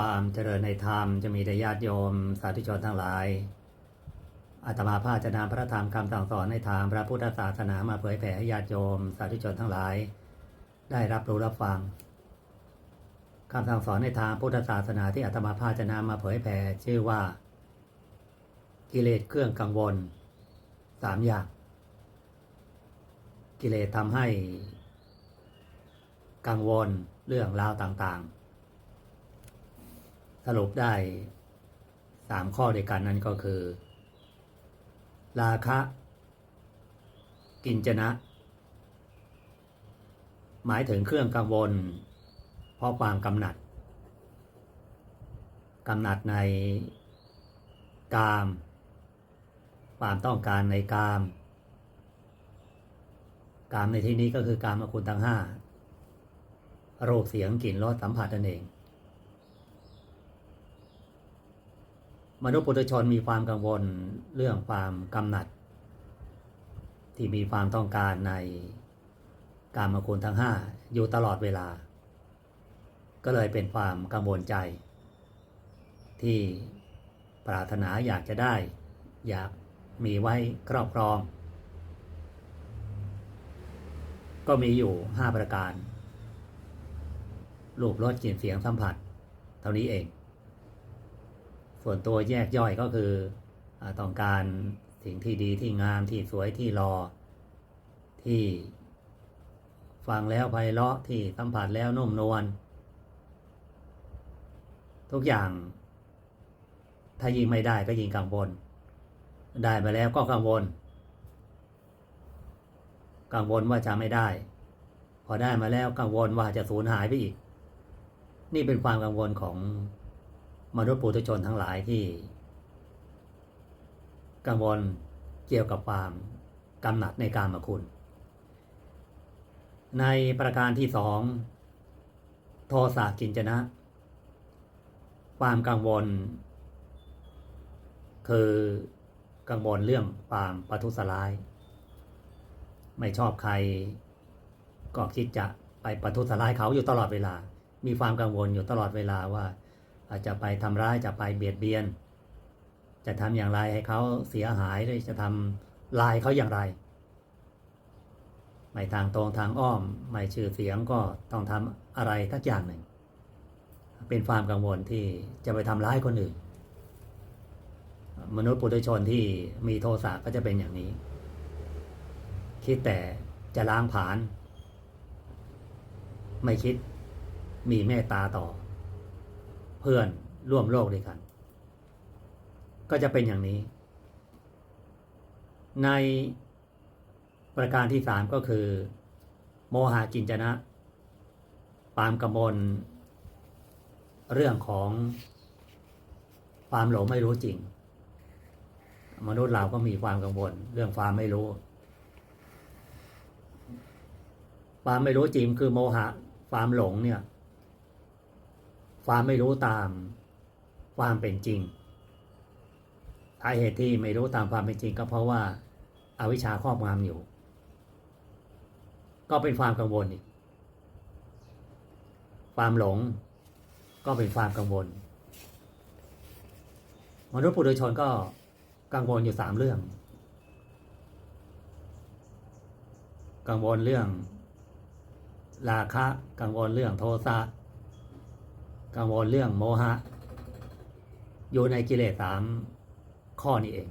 ความเจริญในธรรมจะมีแด่ญาติโยมสาธุชนทั้งหลาย อาตมาภาจะนำพระธรรมคำสั่งสอนในทางพระพุทธศาสนามาเผยแผ่ให้ญาติโยมสาธุชนทั้งหลาย ได้รับรู้รับฟังคำสั่งสอนในทางพุทธศาสนาที่อาตมาภาจะนำมาเผยแผ่ชื่อว่า กิเลสเครื่องกังวลสามอย่าง กิเลสทำให้ กังวลเรื่องราวต่างๆ สรุปได้สามข้อด้วยกันนั่นก็คือ ราคะ กินจนะ หมายถึงเครื่องกังวล เพราะความกำหนัด กำหนัดในกาม ความต้องการในกาม กามในที่นี้ก็คือกามคุณทั้งห้ารูปเสียงกลิ่นรสสัมผัสนั่นเอง มนุษย์ปุถุชนมีความกังวลเรื่องความกำหนัด ที่มีความต้องการในการมาคุณทั้งห้าอยู่ตลอดเวลา ก็เลยเป็นความกังวลใจ ที่ปรารถนาอยากจะได้ อยากมีไว้ครอบครอง ก็มีอยู่ห้าประการ รูปรสกลิ่นเสียงสัมผัส เท่านี้เอง ส่วนตัวแยกย่อยก็คืออต้องการสิ่งที่ดีที่งามที่สวยที่รอ ที่ฟังแล้วไพเราะที่สัมผัสแล้วนุ่มนวลทุกอย่าง ถ้ายิงไม่ได้ก็ยิงกังวลได้มาแล้วก็กังวล กังวลว่าจะไม่ได้ พอได้มาแล้วกังวลว่าจะสูญหายไปอีก นี่เป็นความกังวลของ มนุษย์ปุถุชนทั้งหลายที่ กังวลเกี่ยวกับความกำหนัดในการมาคุณ ในประการที่สองโทสะกินจนะ ความกังวล คือกังวลเรื่องความประทุษร้าย ไม่ชอบใคร ก็คิดจะไปประทุษร้ายเขาอยู่ตลอดเวลา มีความกังวลอยู่ตลอดเวลาว่า อาจจะไปทำร้ายจะไปเบียดเบียน จะทำอย่างไรให้เขาเสียหายหรือจะทำลายเขาอย่างไร ไม่ทางตรงทางอ้อม ไม่ชื่อเสียงก็ต้องทำอะไรทักอย่างหนึ่ง เป็นความกังวลที่จะไปทำร้ายคนอื่น มนุษย์ปุถุชนที่มีโทสะก็จะเป็นอย่างนี้ คิดแต่จะล้างผลาญไม่คิดมีเมตตาต่อ เพื่อนร่วมโลกด้วยกัน ก็จะเป็นอย่างนี้ ในประการที่สามก็คือ โมหะกินจนะความกมล เรื่องของความหลงไม่รู้จริง มนุษย์เราก็มีความกังวล เรื่องความไม่รู้ ความไม่รู้จริงคือโมหะความหลงเนี่ย ความไม่รู้ตามความเป็นจริงสาเหตุที่ไม่รู้ตามความเป็นจริง ก็เพราะว่าอาวิชชาครอบงำอยู่ ก็เป็นความกังวลอีกความหลงก็เป็นความกังวล มนุษย์ปุถุชนก็กังวลอยู่สามเรื่อง กังวลเรื่อง ราคะ กังวลเรื่องโทสะ กังวลเรื่องโมหะ อยู่ในกิเลสสามข้อนี้เอง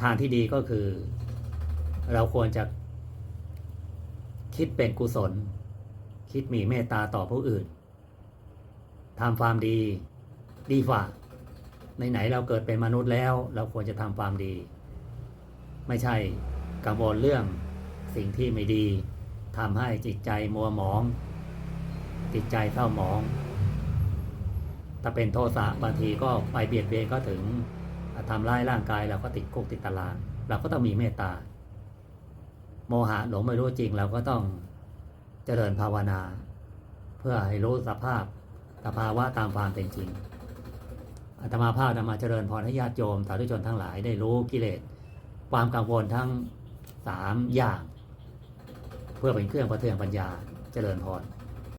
ทางที่ดีก็คือ เราควรจะคิดเป็นกุศล คิดมีเมตตาต่อผู้อื่นทำความดีดีกว่าไหนๆเราเกิดเป็นมนุษย์แล้ว เราควรจะทำความดี ไม่ใช่กังวลเรื่องสิ่งที่ไม่ดี ทำให้จิตใจมัวหมอง จิตใจเศร้าหมอง ถ้าเป็นโทสะบางทีก็ไปเบียดเบียนก็ถึงทำร้ายร่างกายเราก็ติดคุกติดตารางเราก็ต้องมีเมตตา โมหะหลงไม่รู้จริงเราก็ต้องเจริญภาวนา เพื่อให้รู้สภาพสภาวะตามความเป็นจริงอาตมาภาพนำมาเจริญพรให้ญาติโยมสาธุชนทั้งหลายได้รู้กิเลส ความกังวลทั้งสามอย่าง เพื่อเป็นเครื่องประเทืองปัญญาเจริญพร